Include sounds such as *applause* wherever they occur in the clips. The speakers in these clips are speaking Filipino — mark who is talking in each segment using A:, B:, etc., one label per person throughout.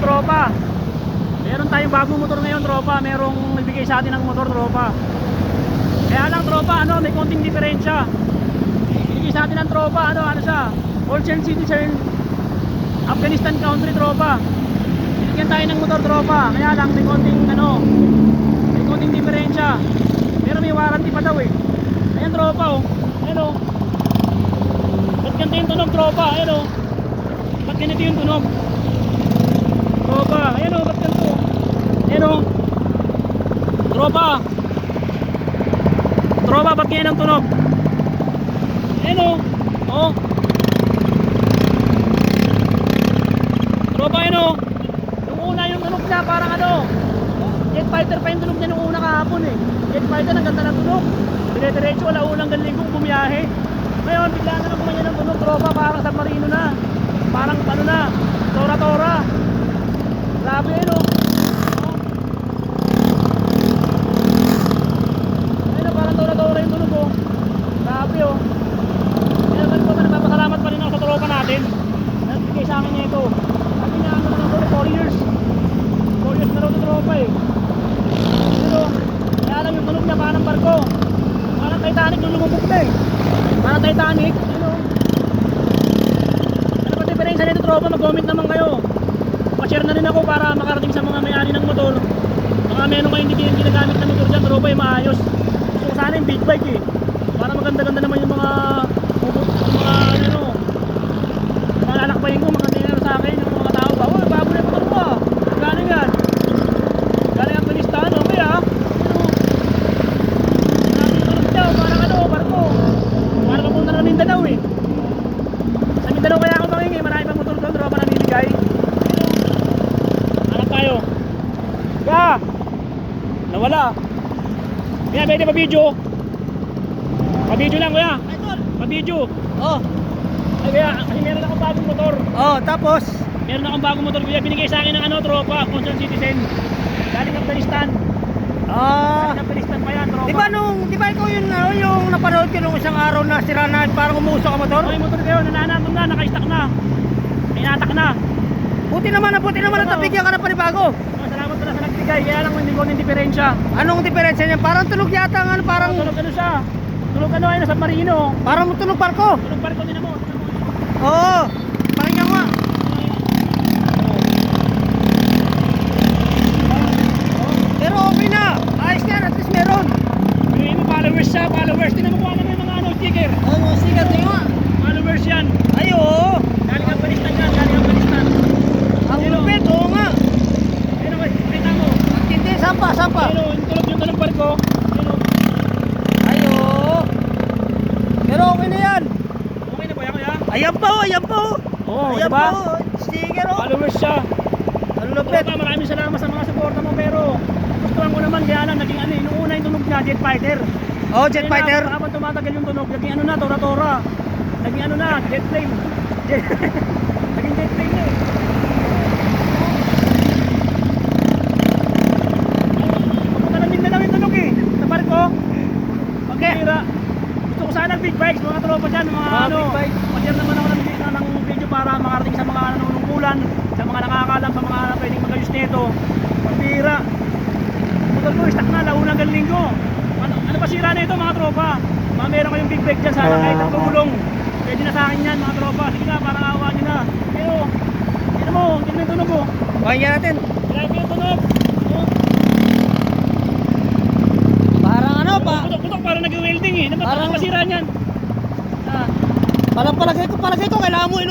A: tropa. Meron tayong bagong motor ngayon, tropa. Merong nagbigay sa atin ng motor, tropa. Kaya lang, tropa, ano, may konting diferensya. Bigay sa atin ng tropa, ano, ano siya, Ocean Citizen, Afghanistan country, tropa. Binigyan tayo ng motor, tropa. Kaya lang, may konting, ano, may konting diferensya. Pero may warranty pa daw eh. Ayan, tropa, oh. Ayan, oh. Ba't ganito yung tunog, tropa? Ayan, oh. Ba't ganito yung tunog? Tropa, ayan o, ba't ganito? Ayan o. Tropa. Tropa, ba't ganyan ang tunog? Ayan o. Oh. Tropa, ayan o. Yung una yung tunog niya, parang ano. Jet fighter pa yung tunog niya nung una kahapon eh. Jet fighter, ang ganda ng tunog. Dire-diretso, wala unang galing kong bumiyahe. Ngayon, bigla na lang kumanyan ng tunog, tropa, parang submarino na. Parang ano na, tora-tora. Grabe oh. Ayun oh, parang tora-tora yung tunog oh. Grabe oh. Kaya naman pa rin ako sa tropa natin. Nagbigay sa akin nito. Sabi niya, ano na lang 4 years. 4 years na raw ito tropa eh. Pero, kaya yung tunog niya parang barko. Titanic nung lumubog na eh. Titanic. Ano? Ano ba diferensya nito tropa? Mag-comment naman kayo. Pa-share na rin ako para makarating sa mga may-ari ng motor. Baka meron kayo hindi ginagamit na motor dyan, tropa yung maayos. Gusto ko sana yung big bike eh. Para maganda-ganda naman yung mga ano mga lalakbayin ko, maganda yung ano sa akin, yung mga tao ba, oh, bago na yung motor mo ah. Galing yan. Galing Afghanistan, okay ah. Ano, Grabe yung motor niya, parang ano, barko. Parang kapunta na Mindanao eh. Sa Mindanao kaya ako mangingi, marami pang motor doon, tropa namimigay. Hanap tayo. Kaya! Nawala. Kaya pwede pa video. Pa video lang kuya. Pa-video.
B: Oh,
A: Ay kaya, kasi meron akong bagong motor.
B: oh, tapos
A: Meron akong bagong motor kuya. Binigay sa akin ng ano, tropa, Concern Citizen. Galing Afghanistan.
B: ah,
A: Galing Afghanistan pa yan, tropa.
B: di ba nung, di ba ikaw yung ano, yung napanood ko nung isang araw na sira na parang umuusok ang motor?
A: Oh, yung motor kayo, nananatong na, naka-stack na. Inatak na.
B: Buti naman, buti naman at
A: Oo.
B: nabigyan ka na panibago.
A: Oh, pala sa nagbigay. Kaya lang hindi ko ng diferensya.
B: Anong diferensya niya? Parang tunog yata ang ano, parang,
A: Parang tulog ano siya. Tulog ano ay nasa marino.
B: parang tunog barko.
A: Tulog barko din mo.
B: Oo, parang yan nga. Pero okay na. Ayos na, at least meron.
A: May mo followers siya, followers. Tinan mo kung ano yung mga ano, sticker.
B: Oh, mga sikat na nga.
A: Followers yan.
B: Ay, oo.
A: Galing Afghanistan yan, galing Afghanistan.
B: Ang
A: Sino?
B: lupit, oo nga.
A: Ayun o, kita mo.
B: Ang tindi, sampa, sampa.
A: Ayun o, yung tulog yung tulog barko. Ayun o.
B: Ay, oo. Pero okay na yan.
A: Okay na ba yan kuya?
B: Ayan pa, oh, ayan pa. oh.
A: Oo,
B: ayan
A: diba?
B: pa, oh. Sticker, oh.
A: Followers siya.
B: Ang lupit.
A: Maraming salamat sa mga suporta mo pero gustuhan ko naman kaya lang naging ano eh, nung una yung tunog niya, jet fighter.
B: Oh, jet fighter.
A: Na, habang tumatagal yung tunog, naging ano na, tora-tora. Naging ano na, jet plane. Jet, *laughs* naging jet plane na eh. Papunta na Mindanao yung tunog eh. Sa barko.
B: Okay.
A: Pira. Gusto ko sana ng big bikes, mga tropa dyan, mga
B: Mga
A: ano. Mag-share naman ako ng, video- ng video para makarating sa mga nanunungkulan, sa mga nakakalam, sa mga pwedeng magayos nito. Pagpira. Motor ko, stock na, launa hanggang linggo. Ano, ano ba sira na ito mga tropa? Mga meron kayong big bike dyan, sana kahit ang. Pwede na sa akin yan mga tropa. Sige na, parang awa nyo na. Pero, tignan mo, tignan mo yung tunog ko.
B: Pakinggan natin.
A: Grabe yung tunog. Oh,
B: Parang ano, pa.
A: Putok-putok, parang nag-welding eh. Ano ba
B: Parang-
A: masira niyan? Ah,
B: Parang palagay ko, palagay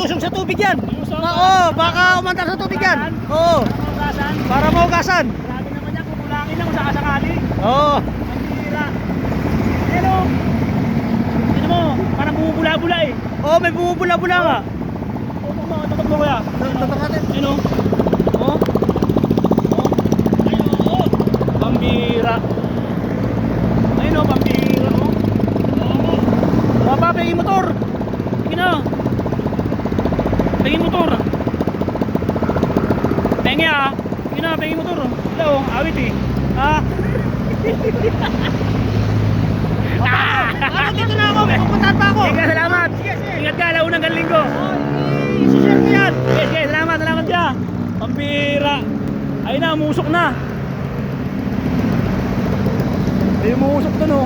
B: ilusong sa tubig yan.
A: Ilusong?
B: Na, oh, baka umandar sa tubig yan. Oo, para maugasan.
A: Grabe naman yan, kukulangin lang kung sakasakali.
B: Oo.
A: Ang hira. Pero, ano mo, parang bumubula-bula eh.
B: Oh, may bumubula-bula nga.
A: Tutok mo, tutok mo kuya.
B: Tutok natin.
A: Ano? Oh. Oh. Ayun, oh. Pambira. Ayun oh, pambira oh. Oh. Baba, pegin motor. Sige na. Pegin motor. Penge ah. Sige na, pegin motor. Hello, awit eh. Ah. ah.
B: Ano, dito na ako, may pupuntahan pa ako.
A: Sige, salamat.
B: Sige, sige.
A: Ingat ka, launang galing ko.
B: Oh, i-share ko yan.
A: Sige, sige, salamat, salamat ka. Bira. Ayun na, musok na. May umusok to no.